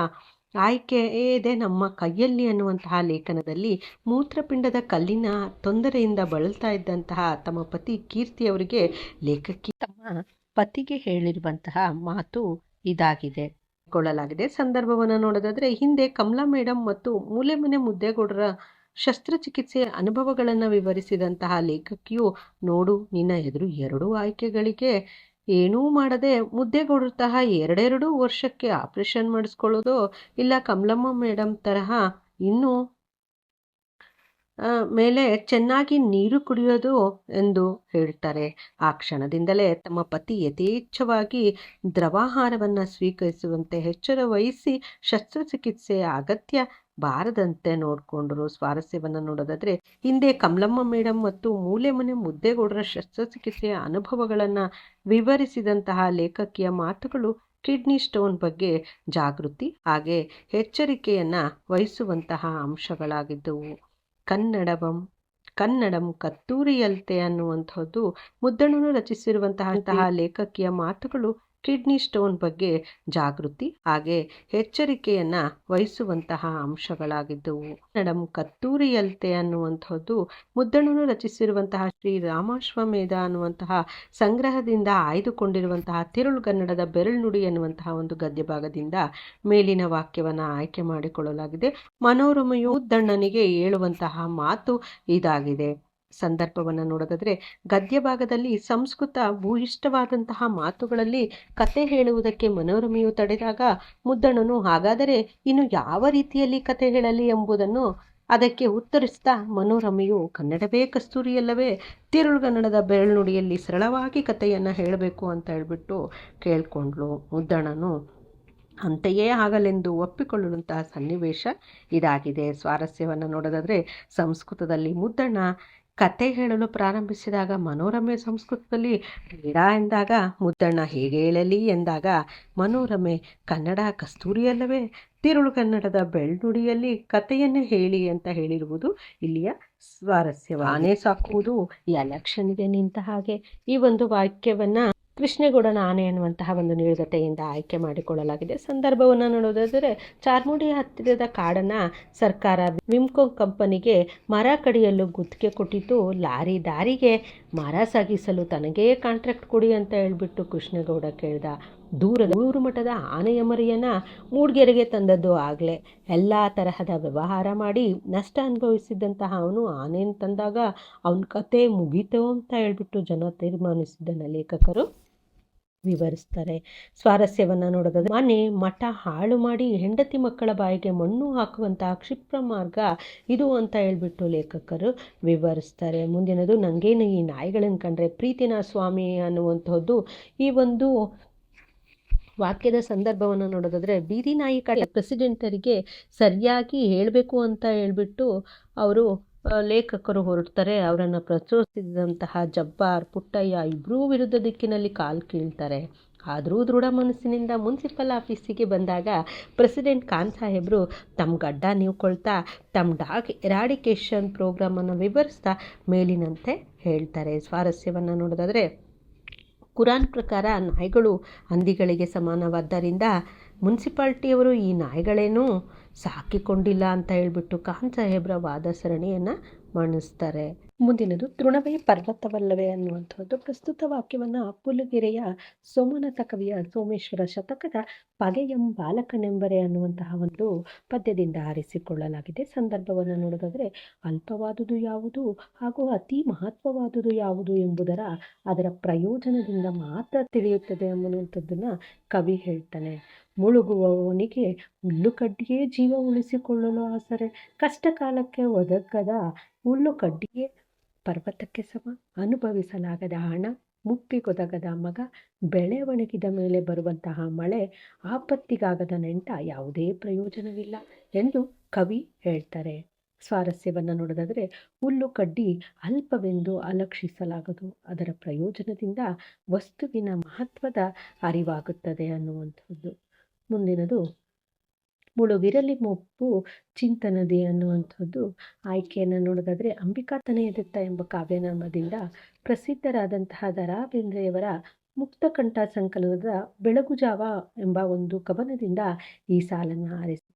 ಆಯ್ಕೆ ಇದೆ ನಮ್ಮ ಕೈಯಲ್ಲಿ ಅನ್ನುವಂತಹ ಲೇಖನದಲ್ಲಿ. ಮೂತ್ರಪಿಂಡದ ಕಲ್ಲಿನ ತೊಂದರೆಯಿಂದ ಬಳಲ್ತಾ ಇದ್ದಂತಹ ತಮ್ಮ ಪತಿ ಕೀರ್ತಿಯವರಿಗೆ ಲೇಖಕಿ ತಮ್ಮ ಪತಿಗೆ ಹೇಳಿರುವಂತಹ ಮಾತು ಇದಾಗಿದೆ. ಕೊಳ್ಳಲಾಗಿದೆ. ಸಂದರ್ಭವನ್ನು ನೋಡೋದಾದ್ರೆ, ಹಿಂದೆ ಕಮಲಾ ಮೇಡಮ್ ಮತ್ತು ಮೂಲೆ ಮನೆ ಮುದ್ದೇಗೌಡರ ಶಸ್ತ್ರಚಿಕಿತ್ಸೆಯ ಅನುಭವಗಳನ್ನು ವಿವರಿಸಿದಂತಹ ಲೇಖಕಿಯು, ನೋಡು, ನಿನ್ನ ಎದುರು ಎರಡು ಆಯ್ಕೆಗಳಿಗೆ ಏನೂ ಮಾಡದೆ ಮುದ್ದೆಗೌಡರ ಎರಡೆರಡು ವರ್ಷಕ್ಕೆ ಆಪ್ರೇಷನ್ ಮಾಡಿಸ್ಕೊಳ್ಳೋದು, ಇಲ್ಲ ಕಮಲಮ್ಮ ಮೇಡಮ್ ತರಹ ಇನ್ನೂ ಮೇಲೆ ಚೆನ್ನಾಗಿ ನೀರು ಕುಡಿಯೋದು ಎಂದು ಹೇಳ್ತಾರೆ. ಆ ಕ್ಷಣದಿಂದಲೇ ತಮ್ಮ ಪತಿ ಯಥೇಚ್ಛವಾಗಿ ದ್ರವಾಹಾರವನ್ನು ಸ್ವೀಕರಿಸುವಂತೆ ಎಚ್ಚರ ವಹಿಸಿ ಶಸ್ತ್ರಚಿಕಿತ್ಸೆಯ ಅಗತ್ಯ ಬಾರದಂತೆ ನೋಡಿಕೊಂಡರು. ಸ್ವಾರಸ್ಯವನ್ನು ನೋಡೋದಾದರೆ ಹಿಂದೆ ಕಮಲಮ್ಮ ಮೇಡಮ್ ಮತ್ತು ಮೂಲೆ ಮನೆ ಮುದ್ದೆಗೌಡರ ಶಸ್ತ್ರಚಿಕಿತ್ಸೆಯ ಅನುಭವಗಳನ್ನು ವಿವರಿಸಿದಂತಹ ಲೇಖಕಿಯ ಮಾತುಗಳು ಕಿಡ್ನಿ ಸ್ಟೋನ್ ಬಗ್ಗೆ ಜಾಗೃತಿ ಹಾಗೆ ಎಚ್ಚರಿಕೆಯನ್ನು ವಹಿಸುವಂತಹ ಅಂಶಗಳಾಗಿದ್ದವು. ಕನ್ನಡವಂ ಕನ್ನಡಂ ಕತ್ತೂರಿಯಲ್ತೆ ಅನ್ನುವಂಥದ್ದು ಮುದ್ದಣನು ರಚಿಸಿರುವಂತಹ ಲೇಖಕಿಯ ಮಾತುಗಳು ಕಿಡ್ನಿ ಸ್ಟೋನ್ ಬಗ್ಗೆ ಜಾಗೃತಿ ಹಾಗೆ ಎಚ್ಚರಿಕೆಯನ್ನು ವಹಿಸುವಂತಹ ಅಂಶಗಳಾಗಿದ್ದವು. ಮೇಡಮ್ ಕತ್ತೂರಿಯಲ್ತೆ ಅನ್ನುವಂಥದ್ದು ಮುದ್ದಣನು ರಚಿಸಿರುವಂತಹ ಶ್ರೀ ರಾಮಾಶ್ವಮೇಧ ಅನ್ನುವಂತಹ ಸಂಗ್ರಹದಿಂದ ಆಯ್ದುಕೊಂಡಿರುವಂತಹ ತಿರುಳುಗನ್ನಡದ ಬೆರಳುನುಡಿ ಎನ್ನುವಂತಹ ಒಂದು ಗದ್ಯ ಭಾಗದಿಂದ ಮೇಲಿನ ವಾಕ್ಯವನ್ನು ಆಯ್ಕೆ ಮಾಡಿಕೊಳ್ಳಲಾಗಿದೆ. ಮನೋರಮೆಯು ಮುದ್ದಣ್ಣನಿಗೆ ಹೇಳುವಂತಹ ಮಾತು ಇದಾಗಿದೆ. ಸಂದರ್ಭವನ್ನು ನೋಡೋದಾದರೆ, ಗದ್ಯ ಭಾಗದಲ್ಲಿ ಸಂಸ್ಕೃತ ಭೂಯಿಷ್ಠವಾದಂತಹ ಮಾತುಗಳಲ್ಲಿ ಕತೆ ಹೇಳುವುದಕ್ಕೆ ಮನೋರಮೆಯು ತಡೆದಾಗ ಮುದ್ದಣನು ಹಾಗಾದರೆ ಇನ್ನು ಯಾವ ರೀತಿಯಲ್ಲಿ ಕತೆ ಹೇಳಲಿ ಎಂಬುದನ್ನು ಅದಕ್ಕೆ ಉತ್ತರಿಸಿದ ಮನೋರಮೆಯು ಕನ್ನಡವೇ ಕಸ್ತೂರಿಯಲ್ಲವೇ, ತಿರುಳುಗನ್ನಡದ ಬೆರಳುನುಡಿಯಲ್ಲಿ ಸರಳವಾಗಿ ಕಥೆಯನ್ನು ಹೇಳಬೇಕು ಅಂತ ಹೇಳ್ಬಿಟ್ಟು ಕೇಳಿಕೊಂಡ್ಲು ಮುದ್ದಣನು. ಅಂತೆಯೇ ಆಗಲೆಂದು ಒಪ್ಪಿಕೊಳ್ಳುವಂತಹ ಸನ್ನಿವೇಶ ಇದಾಗಿದೆ. ಸ್ವಾರಸ್ಯವನ್ನು ನೋಡೋದಾದರೆ, ಸಂಸ್ಕೃತದಲ್ಲಿ ಮುದ್ದಣ್ಣ ಕತೆ ಹೇಳಲು ಪ್ರಾರಂಭಿಸಿದಾಗ ಮನೋರಮೆ ಸಂಸ್ಕೃತದಲ್ಲಿ ಬೇಡ ಎಂದಾಗ ಮುದ್ದಣ್ಣ ಹೇಗೆ ಹೇಳಲಿ ಎಂದಾಗ, ಮನೋರಮೆ ಕನ್ನಡ ಕಸ್ತೂರಿಯಲ್ಲವೇ? ತಿರುಳು ಕನ್ನಡದ ಬೆಳ್ನುಡಿಯಲ್ಲಿ ಕಥೆಯನ್ನು ಹೇಳಿ ಅಂತ ಹೇಳಿರುವುದು ಇಲ್ಲಿಯ ಸ್ವಾರಸ್ಯವಾನೇ ಸಾಕುವುದು ಎಲೆಕ್ಷನ್ ಇದೆ ನಿಂತ ಹಾಗೆ. ಈ ಒಂದು ವಾಕ್ಯವನ್ನ ಕೃಷ್ಣೇಗೌಡನ ಆನೆ ಎನ್ನುವಂತಹ ಒಂದು ನಿರ್ಗತೆಯಿಂದ ಆಯ್ಕೆ ಮಾಡಿಕೊಳ್ಳಲಾಗಿದೆ. ಸಂದರ್ಭವನ್ನು ನೋಡೋದಾದರೆ ಚಾರ್ಮುಡಿ ಹತ್ತಿರದ ಕಾಡನ್ನು ಸರ್ಕಾರ ವಿಮ್ಕೋ ಕಂಪನಿಗೆ ಮರ ಕಡಿಯಲು ಗುತ್ತಿಗೆ ಕೊಟ್ಟಿದ್ದು, ಲಾರಿ ದಾರಿಗೆ ಮರ ಸಾಗಿಸಲು ತನಗೇ ಕಾಂಟ್ರಾಕ್ಟ್ ಕೊಡಿ ಅಂತ ಹೇಳ್ಬಿಟ್ಟು ಕೃಷ್ಣೇಗೌಡ ಕೇಳ್ದ ದೂರದ ಊರು ಮಠದ ಆನೆಯ ಮರಿಯನ್ನು ಮೂಡ್ಗೆರೆಗೆ ತಂದದ್ದು ಆಗಲೇ. ಎಲ್ಲ ತರಹದ ವ್ಯವಹಾರ ಮಾಡಿ ನಷ್ಟ ಅನುಭವಿಸಿದ್ದಂತಹ ಅವನು ಆನೆಯನ್ನು ತಂದಾಗ ಅವನ ಕತೆ ಮುಗೀತು ಅಂತ ಹೇಳ್ಬಿಟ್ಟು ಜನ ತೀರ್ಮಾನಿಸಿದ್ದನ್ನ ಲೇಖಕರು. ವಿವರಿಸ್ತಾರೆ. ಸ್ವಾರಸ್ಯವನ್ನು ನೋಡೋದಾದ್ರೆ ಮನೆ ಮಠ ಹಾಳು ಮಾಡಿ ಹೆಂಡತಿ ಮಕ್ಕಳ ಬಾಯಿಗೆ ಮಣ್ಣು ಹಾಕುವಂತಹ ಕ್ಷಿಪ್ರ ಮಾರ್ಗ ಇದು ಅಂತ ಹೇಳ್ಬಿಟ್ಟು ಲೇಖಕರು ವಿವರಿಸ್ತಾರೆ. ಮುಂದಿನದು ನನಗೇನು ಈ ನಾಯಿಗಳನ್ನು ಕಂಡ್ರೆ ಪ್ರೀತಿನ ಸ್ವಾಮಿ ಅನ್ನುವಂಥದ್ದು ಈ ಒಂದು ವಾಕ್ಯದ ಸಂದರ್ಭವನ್ನು ನೋಡೋದಾದರೆ ಬೀದಿ ನಾಯಿ ಕಡೆ ಪ್ರೆಸಿಡೆಂಟರಿಗೆ ಸರಿಯಾಗಿ ಹೇಳಬೇಕು ಅಂತ ಹೇಳ್ಬಿಟ್ಟು ಅವರು ಲೇಖಕರು ಹೊರಡ್ತಾರೆ, ಅವರನ್ನು ಪ್ರಚೋದಿಸಿದಂತಹ ಜಬ್ಬಾರ್, ಪುಟ್ಟಯ್ಯ ಇಬ್ಬರೂ ವಿರುದ್ಧ ದಿಕ್ಕಿನಲ್ಲಿ ಕಾಲು ಕೀಳ್ತಾರೆ. ಆದರೂ ದೃಢ ಮನಸ್ಸಿನಿಂದ ಮುನ್ಸಿಪಲ್ ಆಫೀಸಿಗೆ ಬಂದಾಗ ಪ್ರೆಸಿಡೆಂಟ್ ಖಾನ್ ಸಾಹೇಬರು ತಮ್ಮ ಗಡ್ಡ ನೀವ್ಕೊಳ್ತಾ ತಮ್ಮ ಡಾಗ್ ಎರಾಡಿಕೇಶನ್ ಪ್ರೋಗ್ರಾಮನ್ನು ವಿವರಿಸ್ತಾ ಮೇಲಿನಂತೆ ಹೇಳ್ತಾರೆ. ಸ್ವಾರಸ್ಯವನ್ನು ನೋಡೋದಾದರೆ, ಕುರಾನ್ ಪ್ರಕಾರ ನಾಯಿಗಳು ಹಂದಿಗಳಿಗೆ ಸಮಾನವಾದ್ದರಿಂದ ಮುನ್ಸಿಪಾಲ್ಟಿಯವರು ಈ ನಾಯಿಗಳೇನೂ ಸಾಕಿಕೊಂಡಿಲ್ಲ ಅಂತ ಹೇಳ್ಬಿಟ್ಟು ಖಾನ್ ಸಾಹೇಬ್ರ ವಾದ ಸರಣಿಯನ್ನು ಮಣಿಸ್ತಾರೆ. ಮುಂದಿನದು, ತೃಣವೇ ಪರ್ವತವಲ್ಲವೇ ಅನ್ನುವಂಥದ್ದು. ಪ್ರಸ್ತುತ ವಾಕ್ಯವನ್ನು ಪುಲಗಿರೆಯ ಸೋಮನಾಥ ಕವಿಯ ಸೋಮೇಶ್ವರ ಶತಕದ ಪಗೆಯಂ ಬಾಲಕನೆಂಬರೆ ಅನ್ನುವಂತಹ ಒಂದು ಪದ್ಯದಿಂದ ಆರಿಸಿಕೊಳ್ಳಲಾಗಿದೆ. ಸಂದರ್ಭವನ್ನು ನೋಡೋದಾದರೆ, ಅಲ್ಪವಾದುದು ಯಾವುದು ಹಾಗೂ ಅತಿ ಮಹತ್ವವಾದುದು ಯಾವುದು ಎಂಬುದರ ಅದರ ಪ್ರಯೋಜನದಿಂದ ಮಾತ್ರ ತಿಳಿಯುತ್ತದೆ ಅನ್ನುವಂಥದ್ದನ್ನು ಕವಿ ಹೇಳ್ತಾನೆ. ಮುಳುಗುವವನಿಗೆ ಹುಲ್ಲು ಕಡ್ಡಿಯೇ ಜೀವ ಉಳಿಸಿಕೊಳ್ಳಲು ಆಸರೆ. ಕಷ್ಟ ಕಾಲಕ್ಕೆ ಒದಗದ ಹುಲ್ಲು ಕಡ್ಡಿಯೇ ಪರ್ವತಕ್ಕೆ ಸಮ. ಅನುಭವಿಸಲಾಗದ ಹಣ ಮುಪ್ಪಿಗೊದಗದ ಮಗ, ಬೆಳೆ ಒಣಗಿದ ಮೇಲೆ ಬರುವಂತಹ ಮಳೆ, ಆಪತ್ತಿಗಾಗದ ನೆಂಟ ಯಾವುದೇ ಪ್ರಯೋಜನವಿಲ್ಲ ಎಂದು ಕವಿ ಹೇಳ್ತಾರೆ. ಸ್ವಾರಸ್ಯವನ್ನು ನೋಡೋದಾದರೆ ಹುಲ್ಲು ಕಡ್ಡಿ ಅಲ್ಪವೆಂದು ಅಲಕ್ಷಿಸಲಾಗದು. ಅದರ ಪ್ರಯೋಜನದಿಂದ ವಸ್ತುವಿನ ಮಹತ್ವದ ಅರಿವಾಗುತ್ತದೆ ಅನ್ನುವಂಥದ್ದು. ಮುಂದಿನದು, ಮುಳುಗಿರಲಿ ಮುಪ್ಪು ಚಿಂತನದಿ ಅನ್ನುವಂಥದ್ದು. ಆಯ್ಕೆಯನ್ನು ನೋಡೋದಾದರೆ ಅಂಬಿಕಾ ತನೆಯದತ್ತ ಎಂಬ ಕಾವ್ಯನಾಮದಿಂದ ಪ್ರಸಿದ್ಧರಾದಂತಹ ದರಾ ಬೇಂದ್ರೆಯವರ ಮುಕ್ತಕಂಠ ಸಂಕಲನದ ಬೆಳಗುಜಾವ ಎಂಬ ಒಂದು ಕವನದಿಂದ ಈ ಸಾಲನ್ನು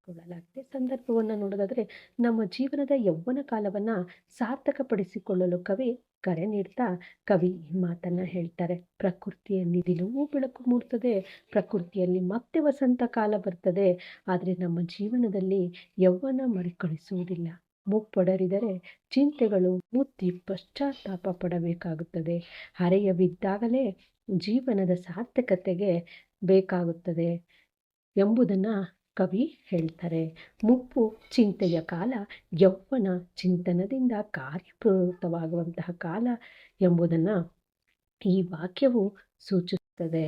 ಆರಿಸಿಕೊಳ್ಳಲಾಗಿದೆ ಸಂದರ್ಭವನ್ನು ನೋಡೋದಾದರೆ, ನಮ್ಮ ಜೀವನದ ಯೌವನ ಕಾಲವನ್ನು ಸಾರ್ಥಕಪಡಿಸಿಕೊಳ್ಳಲು ಕವಿ ಕರೆ ನೀಡ್ತಾ, ಕವಿ ಈ ಮಾತನ್ನು ಹೇಳ್ತಾರೆ. ಪ್ರಕೃತಿಯಲ್ಲಿ ದಿನವೂ ಬೆಳಕು ಮೂಡ್ತದೆ, ಪ್ರಕೃತಿಯಲ್ಲಿ ಮತ್ತೆ ವಸಂತ ಕಾಲ ಬರ್ತದೆ. ಆದರೆ ನಮ್ಮ ಜೀವನದಲ್ಲಿ ಯೌವನ ಮರುಕಳಿಸುವುದಿಲ್ಲ. ಮುಪ್ಪೊಡರಿದರೆ ಚಿಂತೆಗಳು ಮುತ್ತಿ ಪಶ್ಚಾತ್ತಾಪ ಪಡಬೇಕಾಗುತ್ತದೆ. ಹರೆಯವಿದ್ದಾಗಲೇ ಜೀವನದ ಸಾರ್ಥಕತೆಗೆ ಬೇಕಾಗುತ್ತದೆ ಎಂಬುದನ್ನು ಕವಿ ಹೇಳ್ತಾರೆ ಮುಪ್ಪು ಚಿಂತೆಯ ಕಾಲ ಯೌವನ ಚಿಂತನದಿಂದ ಕಾರ್ಯಪ್ರವೃತ್ತವಾಗುವಂತಹ ಕಾಲ ಎಂಬುದನ್ನು ಈ ವಾಕ್ಯವು ಸೂಚಿಸುತ್ತದೆ.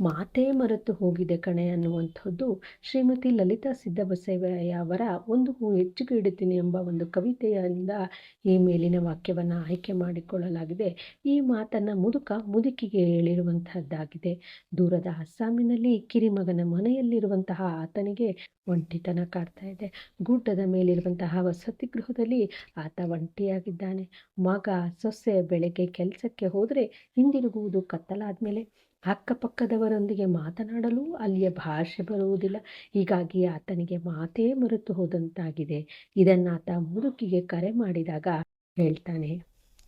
ಮಾತೇ ಮರೆತು ಹೋಗಿದೆ ಕಣೆ ಅನ್ನುವಂಥದ್ದು ಶ್ರೀಮತಿ ಲಲಿತಾ ಸಿದ್ದಬಸವಯ್ಯ ಅವರ ಒಂದು ಹೆಚ್ಚಿಗೆ ಇಡುತ್ತೀನಿ ಎಂಬ ಒಂದು ಕವಿತೆಯಿಂದ ಈ ಮೇಲಿನ ವಾಕ್ಯವನ್ನು ಆಯ್ಕೆ ಮಾಡಿಕೊಳ್ಳಲಾಗಿದೆ. ಈ ಮಾತನ್ನು ಮುದುಕ ಮುದುಕಿಗೆ ಹೇಳಿರುವಂತಹದ್ದಾಗಿದೆ ದೂರದ ಅಸ್ಸಾಮಿನಲ್ಲಿ ಕಿರಿಮಗನ ಮನೆಯಲ್ಲಿರುವಂತಹ ಆತನಿಗೆ ಒಂಟಿತನ ಕಾಡ್ತಾ ಇದೆ. ಗುಡ್ಡದ ಮೇಲಿರುವಂತಹ ವಸತಿ ಗೃಹದಲ್ಲಿ ಆತ ಒಂಟಿಯಾಗಿದ್ದಾನೆ. ಮಗ ಸೊಸೆ ಬೆಳಗ್ಗೆ ಕೆಲಸಕ್ಕೆ ಹೋದರೆ ಹಿಂದಿರುಗುವುದು ಕತ್ತಲಾದ ಮೇಲೆ ಅಕ್ಕಪಕ್ಕದವರೊಂದಿಗೆ ಮಾತನಾಡಲು ಅಲ್ಲಿಯ ಭಾಷೆ ಬರುವುದಿಲ್ಲ. ಹೀಗಾಗಿ ಆತನಿಗೆ ಮಾತೇ ಮರೆತು ಹೋದಂತಾಗಿದೆ. ಇದನ್ನಾತ ಮುದುಕಿಗೆ ಕರೆ ಮಾಡಿದಾಗ ಹೇಳ್ತಾನೆ,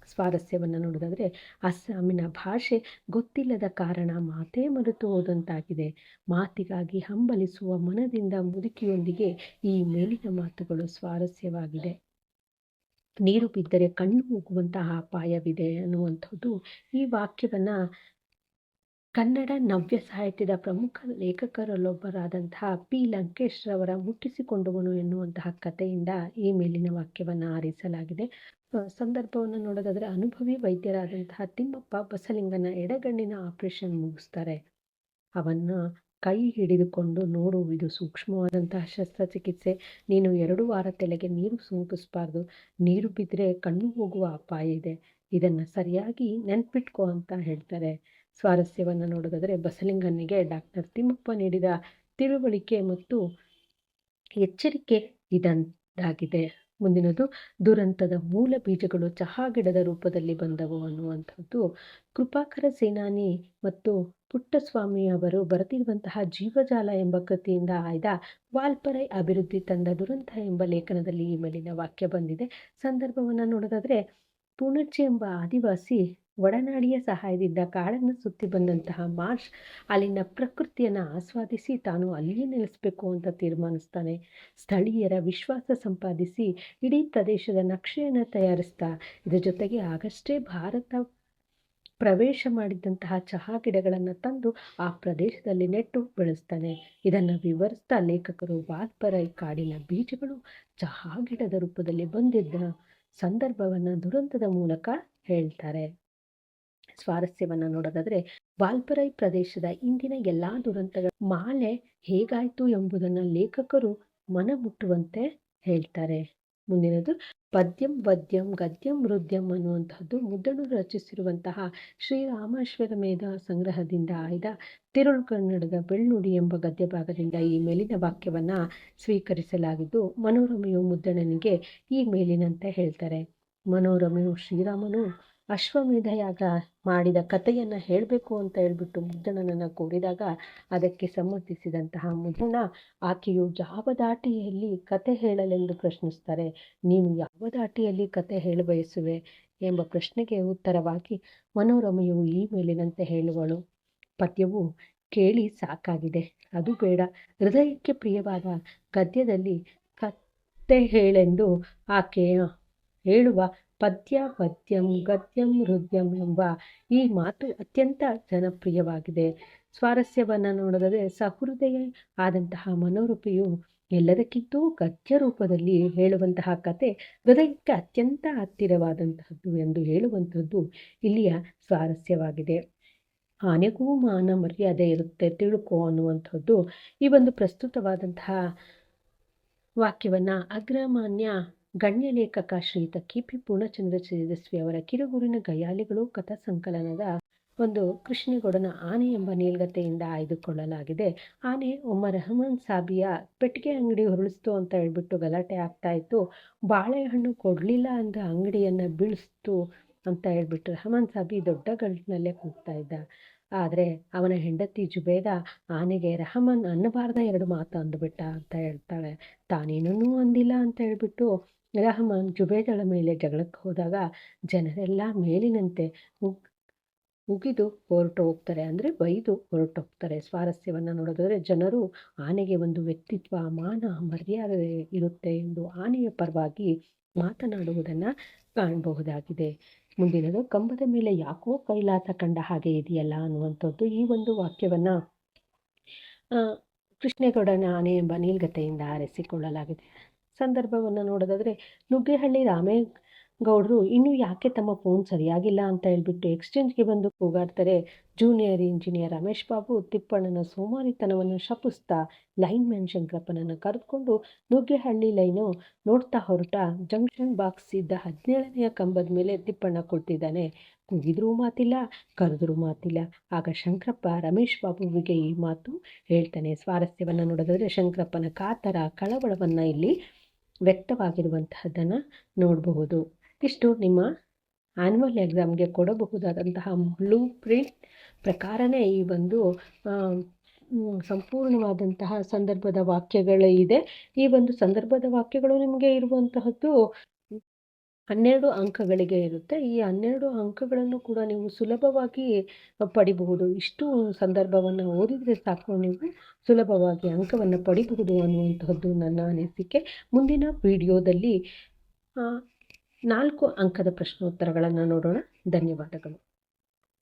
ಸ್ವಾರಸ್ಯವನ್ನು ನೋಡೋದಾದರೆ ಅಸ್ಸಾಮಿನ ಭಾಷೆ ಗೊತ್ತಿಲ್ಲದ ಕಾರಣ ಮಾತೇ ಮರೆತು ಹೋದಂತಾಗಿದೆ. ಮಾತಿಗಾಗಿ ಹಂಬಲಿಸುವ ಮನದಿಂದ ಮುದುಕಿಯೊಂದಿಗೆ ಈ ಮೇಲಿನ ಮಾತುಗಳು ಸ್ವಾರಸ್ಯವಾಗಿದೆ. ನೀರು ಬಿದ್ದರೆ ಕಣ್ಣು ಹೋಗುವಂತಹ ಅಪಾಯವಿದೆ ಅನ್ನುವಂಥದ್ದು ಈ ವಾಕ್ಯವನ್ನು ಕನ್ನಡ ನವ್ಯ ಸಾಹಿತ್ಯದ ಪ್ರಮುಖ ಲೇಖಕರಲ್ಲೊಬ್ಬರಾದಂತಹ ಪಿ. ಲಂಕೇಶ್ರವರ ಮುಟ್ಟಿಸಿಕೊಂಡವನು ಎನ್ನುವಂತಹ ಕಥೆಯಿಂದ ಈ ಮೇಲಿನ ವಾಕ್ಯವನ್ನು ಆರಿಸಲಾಗಿದೆ. ಸಂದರ್ಭವನ್ನು ನೋಡೋದಾದರೆ ಅನುಭವಿ ವೈದ್ಯರಾದಂತಹ ತಿಮ್ಮಪ್ಪ ಬಸಲಿಂಗನ ಎಡಗಣ್ಣಿನ ಆಪರೇಷನ್ ಮುಗಿಸ್ತಾರೆ. ಅವನ್ನ ಕೈ ಹಿಡಿದುಕೊಂಡು ನೋಡು, ಇದು ಸೂಕ್ಷ್ಮವಾದಂತಹ ಶಸ್ತ್ರಚಿಕಿತ್ಸೆ. ನೀನು ಎರಡು ವಾರ ತಲೆಗೆ ನೀರು ಸೋಂಕಿಸ್ಬಾರ್ದು. ನೀರು ಬಿದ್ದರೆ ಕಣ್ಣು ಹೋಗುವ ಅಪಾಯ ಇದೆ. ಇದನ್ನು ಸರಿಯಾಗಿ ನೆನ್ಪಿಟ್ಕೋ ಅಂತ ಹೇಳ್ತಾರೆ. ಸ್ವಾರಸ್ಯವನ್ನು ನೋಡೋದಾದರೆ ಬಸಲಿಂಗನಿಗೆ ಡಾಕ್ಟರ್ ತಿಮ್ಮಪ್ಪ ನೀಡಿದ ತಿಳುವಳಿಕೆ ಮತ್ತು ಎಚ್ಚರಿಕೆ ಇದಂತಾಗಿದೆ. ಮುಂದಿನದು, ದುರಂತದ ಮೂಲ ಬೀಜಗಳು ಚಹಾ ಗಿಡದ ರೂಪದಲ್ಲಿ ಬಂದವು ಅನ್ನುವಂಥದ್ದು. ಕೃಪಾಕರ ಸೇನಾನಿ ಮತ್ತು ಪುಟ್ಟಸ್ವಾಮಿ ಅವರು ಬರೆದಿರುವಂತಹ ಜೀವಜಾಲ ಎಂಬ ಕೃತಿಯಿಂದ ಆಯ್ದ ವಾಲ್ಪರೈ ಅಭಿವೃದ್ಧಿ ತಂದ ದುರಂತ ಎಂಬ ಲೇಖನದಲ್ಲಿ ಈ ಮೇಲಿನ ವಾಕ್ಯ ಬಂದಿದೆ. ಸಂದರ್ಭವನ್ನು ನೋಡೋದಾದರೆ ಪೂಣಚ್ಚಿ ಎಂಬ ಆದಿವಾಸಿ ಒಡನಾಡಿಯ ಸಹಾಯದಿಂದ ಕಾಡನ್ನು ಸುತ್ತಿ ಬಂದಂತಹ ಮಾರ್ಷ್ ಅಲ್ಲಿನ ಪ್ರಕೃತಿಯನ್ನು ಆಸ್ವಾದಿಸಿ ತಾನು ಅಲ್ಲಿಯೇ ನೆಲೆಸಬೇಕು ಅಂತ ತೀರ್ಮಾನಿಸ್ತಾನೆ. ಸ್ಥಳೀಯರ ವಿಶ್ವಾಸ ಸಂಪಾದಿಸಿ ಇಡೀ ಪ್ರದೇಶದ ನಕ್ಷೆಯನ್ನು ತಯಾರಿಸ್ತಾ, ಇದರ ಜೊತೆಗೆ ಆಗಷ್ಟೇ ಭಾರತ ಪ್ರವೇಶ ಮಾಡಿದಂತಹ ಚಹಾ ಗಿಡಗಳನ್ನು ತಂದು ಆ ಪ್ರದೇಶದಲ್ಲಿ ನೆಟ್ಟು ಬೆಳೆಸ್ತಾನೆ. ಇದನ್ನು ವಿವರಿಸ್ತಾ ಲೇಖಕರು ವಾಲ್ಪರೈ ಕಾಡಿನ ಬೀಜಗಳು ಚಹಾ ಗಿಡದ ರೂಪದಲ್ಲಿ ಬಂದಿದ್ದ ಸಂದರ್ಭವನ್ನು ದುರಂತದ ಮೂಲಕ ಹೇಳ್ತಾರೆ. ಸ್ವಾರಸ್ಯವನ್ನು ನೋಡೋದಾದರೆ ವಾಲ್ಪರೈ ಪ್ರದೇಶದ ಇಂದಿನ ಎಲ್ಲ ದುರಂತಗಳ ಮಾಲೆ ಹೇಗಾಯಿತು ಎಂಬುದನ್ನು ಲೇಖಕರು ಮನಮುಟ್ಟುವಂತೆ ಹೇಳ್ತಾರೆ. ಮುಂದಿನದು, ಪದ್ಯಂ ವದ್ಯಂ ಗದ್ಯಂ ಹೃದ್ಯಂ ಅನ್ನುವಂತಹದ್ದು ಮುದ್ದಣರು ರಚಿಸಿರುವಂತಹ ಶ್ರೀರಾಮೇಶ್ವರ ಮೇಧ ಸಂಗ್ರಹದಿಂದ ಆಯ್ದ ತಿರುಳು ಕನ್ನಡದ ಬೆಳ್ಳುಡಿ ಎಂಬ ಗದ್ಯ ಭಾಗದಿಂದ ಈ ಮೇಲಿನ ವಾಕ್ಯವನ್ನು ಸ್ವೀಕರಿಸಲಾಗಿದ್ದು ಮನೋರಮೆಯು ಮುದ್ದಣನಿಗೆ ಈ ಮೇಲಿನಂತೆ ಹೇಳ್ತಾರೆ. ಮನೋರಮೆಯು ಶ್ರೀರಾಮನು ಅಶ್ವಮೇಧ ಯಾಗ ಮಾಡಿದ ಕಥೆಯನ್ನು ಹೇಳಬೇಕು ಅಂತ ಹೇಳ್ಬಿಟ್ಟು ಮುದ್ದಣನನ್ನು ಕೋರಿದಾಗ ಅದಕ್ಕೆ ಸಮ್ಮತಿಸಿದಂತಹ ಮುದ್ದಣ್ಣ, ಆಕೆಯು ಯಾವ ದಾಟಿಯಲ್ಲಿ ಕತೆ ಹೇಳಲೆಂದು ಪ್ರಶ್ನಿಸ್ತಾರೆ? ನೀನು ಯಾವ ದಾಟಿಯಲ್ಲಿ ಕತೆ ಹೇಳಬಯಸುವೆ? ಎಂಬ ಪ್ರಶ್ನೆಗೆ ಉತ್ತರವಾಗಿ, ಮನೋರಮೆಯು ಈ ಮೇಲಿನಂತೆ ಹೇಳುವಳು. ಪದ್ಯವು ಕೇಳಿ ಸಾಕಾಗಿದೆ. ಅದು ಬೇಡ. ಹೃದಯಕ್ಕೆ ಪ್ರಿಯವಾದ ಗದ್ಯದಲ್ಲಿ ಕತೆ ಹೇಳೆಂದು ಆಕೆಯ ಹೇಳುವ ಪದ್ಯ, ಪದ್ಯಂ, ಗದ್ಯಂ, ಹೃದಯಂ ಎಂಬ ಈ ಮಾತು ಅತ್ಯಂತ ಜನಪ್ರಿಯವಾಗಿದೆ. ಸ್ವಾರಸ್ಯವನ್ನು ನೋಡಿದರೆ ಸಹೃದಯ ಆದಂತಹ ಮನೋರೂಪಿಯು ಎಲ್ಲದಕ್ಕಿಂತೂ ಗದ್ಯ ರೂಪದಲ್ಲಿ ಹೇಳುವಂತಹ ಕತೆ ಹೃದಯಕ್ಕೆ ಅತ್ಯಂತ ಹತ್ತಿರವಾದಂತಹದ್ದು ಎಂದು ಹೇಳುವಂಥದ್ದು ಇಲ್ಲಿಯ ಸ್ವಾರಸ್ಯವಾಗಿದೆ. ಆನೆಗೂ ಮಾನ ಮರ್ಯಾದೆ ಇರುತ್ತೆ ತಿಳುಕೋ ಅನ್ನುವಂಥದ್ದು ಈ ಒಂದು ಪ್ರಸ್ತುತವಾದಂತಹ ವಾಕ್ಯವನ್ನು ಅಗ್ರಮಾನ್ಯ ಗಣ್ಯ ಲೇಖಕ ಶ್ರೀತ ಕೆ ಪಿ ಪೂರ್ಣಚಂದ್ರ ತೇಜಸ್ವಿ ಅವರ ಕಿರುಗೂರಿನ ಗಯಾಲಿಗಳು ಕಥಾ ಸಂಕಲನದ ಒಂದು ಕೃಷ್ಣೇಗೌಡನ ಆನೆ ಎಂಬ ನೀಲ್ಗತೆಯಿಂದ ಆಯ್ದುಕೊಳ್ಳಲಾಗಿದೆ. ಆನೆ ಒಮ್ಮ ರಹಮಾನ್ ಸಾಬಿಯ ಪೆಟ್ಟಿಗೆ ಅಂಗಡಿ ಹೊರಳಿಸ್ತು ಅಂತ ಹೇಳ್ಬಿಟ್ಟು ಗಲಾಟೆ ಆಗ್ತಾ ಇತ್ತು. ಬಾಳೆಹಣ್ಣು ಕೊಡಲಿಲ್ಲ ಅಂದ ಅಂಗಡಿಯನ್ನು ಬೀಳಿಸ್ತು ಅಂತ ಹೇಳ್ಬಿಟ್ಟು ರಹಮಾನ್ ಸಾಬಿ ದೊಡ್ಡ ಗಂಟಿನಲ್ಲೇ ಕೂಗ್ತಾ ಇದ್ದ. ಆದರೆ ಅವನ ಹೆಂಡತಿ ಜುಬೇದ ಆನೆಗೆ ರಹಮಾನ್ ಅನ್ನಬಾರ್ದ ಎರಡು ಮಾತು ಅಂದುಬಿಟ್ಟ ಅಂತ ಹೇಳ್ತಾಳೆ. ತಾನೇನೂ ಅಂದಿಲ್ಲ ಅಂತ ಹೇಳ್ಬಿಟ್ಟು ರಹಮಾನ್ ಜುಬೇದಳ ಮೇಲೆ ಜಗಳಕ್ಕೆ ಹೋದಾಗ ಜನರೆಲ್ಲ ಮೇಲಿನಂತೆ ಉಗ್ ಉಗಿದು ಹೊರಟು ಹೋಗ್ತಾರೆ. ಅಂದರೆ ಬೈದು ಹೊರಟು ಹೋಗ್ತಾರೆ. ಸ್ವಾರಸ್ಯವನ್ನು ನೋಡೋದಾದರೆ ಜನರು ಆನೆಗೆ ಒಂದು ವ್ಯಕ್ತಿತ್ವ, ಮಾನ, ಮರ್ಯಾದೆ ಇರುತ್ತೆ ಎಂದು ಆನೆಯ ಪರವಾಗಿ ಮಾತನಾಡುವುದನ್ನು ಕಾಣಬಹುದಾಗಿದೆ. ಮುಂದಿನದು, ಕಂಬದ ಮೇಲೆ ಯಾಕೋ ಕೈಲಾಸ ಕಂಡ ಹಾಗೆ ಇದೆಯಲ್ಲ ಅನ್ನುವಂಥದ್ದು ಈ ಒಂದು ವಾಕ್ಯವನ್ನು ಕೃಷ್ಣೇಗೌಡನ ಆನೆ ಎಂಬ ನೀಲ್ಗತೆಯಿಂದ ಆರಿಸಿಕೊಳ್ಳಲಾಗಿದೆ. ಸಂದರ್ಭವನ್ನು ನೋಡೋದಾದರೆ ನುಗ್ಗೇಹಳ್ಳಿ ರಾಮೇಗೌಡರು ಇನ್ನೂ ಯಾಕೆ ತಮ್ಮ ಫೋನ್ ಸರಿಯಾಗಿಲ್ಲ ಅಂತ ಹೇಳ್ಬಿಟ್ಟು ಎಕ್ಸ್ಚೇಂಜ್ಗೆ ಬಂದು ಕೂಗಾಡ್ತಾರೆ. ಜೂನಿಯರ್ ಇಂಜಿನಿಯರ್ ರಮೇಶ್ ಬಾಬು ತಿಪ್ಪಣ್ಣನ ಸೋಮಾರಿತನವನ್ನು ಶಪಿಸ್ತಾ ಲೈನ್ ಮ್ಯಾನ್ ಶಂಕರಪ್ಪನನ್ನು ಕರೆದುಕೊಂಡು ನುಗ್ಗೆಹಳ್ಳಿ ಲೈನು ನೋಡ್ತಾ ಹೊರಟ ಜಂಕ್ಷನ್ ಬಾಕ್ಸ್ ಇದ್ದ ಹದಿನೇಳನೆಯ ಕಂಬದ ಮೇಲೆ ತಿಪ್ಪಣ್ಣ ಕೊಡ್ತಿದ್ದಾನೆ ಕೂಗಿದ್ರೂ ಮಾತಿಲ್ಲ, ಕರೆದ್ರೂ ಮಾತಿಲ್ಲ. ಆಗ ಶಂಕರಪ್ಪ ರಮೇಶ್ ಬಾಬುವಿಗೆ ಈ ಮಾತು ಹೇಳ್ತಾನೆ. ಸ್ವಾರಸ್ಯವನ್ನು ನೋಡೋದಾದರೆ ಶಂಕರಪ್ಪನ ಕಾತರ ಕಳವಳವನ್ನು ಇಲ್ಲಿ ವ್ಯಕ್ತವಾಗಿರುವಂತಹದ್ದನ್ನು ನೋಡಬಹುದು. ಇಷ್ಟು ನಿಮ್ಮ ಆ್ಯನ್ಯುವಲ್ ಎಕ್ಸಾಮ್ಗೆ ಕೊಡಬಹುದಾದಂತಹ ಬ್ಲೂ ಪ್ರಿಂಟ್ ಪ್ರಕಾರನೇ ಈ ಒಂದು ಸಂಪೂರ್ಣವಾದಂತಹ ಸಂದರ್ಭದ ವಾಕ್ಯಗಳು ಇದೆ. ಈ ಒಂದು ಸಂದರ್ಭದ ವಾಕ್ಯಗಳು ನಿಮಗೆ ಇರುವಂತಹದ್ದು ಹನ್ನೆರಡು ಅಂಕಗಳಿಗೆ ಇರುತ್ತೆ. ಈ ಹನ್ನೆರಡು ಅಂಕಗಳನ್ನು ಕೂಡ ನೀವು ಸುಲಭವಾಗಿ ಪಡಿಬಹುದು. ಇಷ್ಟು ಸಂದರ್ಭವನ್ನು ಓದಿದರೆ ಸಾಕು ನೀವು. ಸುಲಭವಾಗಿ ಅಂಕವನ್ನು ಪಡಿಬಹುದು ಅನ್ನುವಂತಹದ್ದು ನನ್ನ ಅನಿಸಿಕೆ. ಮುಂದಿನ ವಿಡಿಯೋದಲ್ಲಿ ನಾಲ್ಕು ಅಂಕದ ಪ್ರಶ್ನೋತ್ತರಗಳನ್ನು ನೋಡೋಣ. ಧನ್ಯವಾದಗಳು.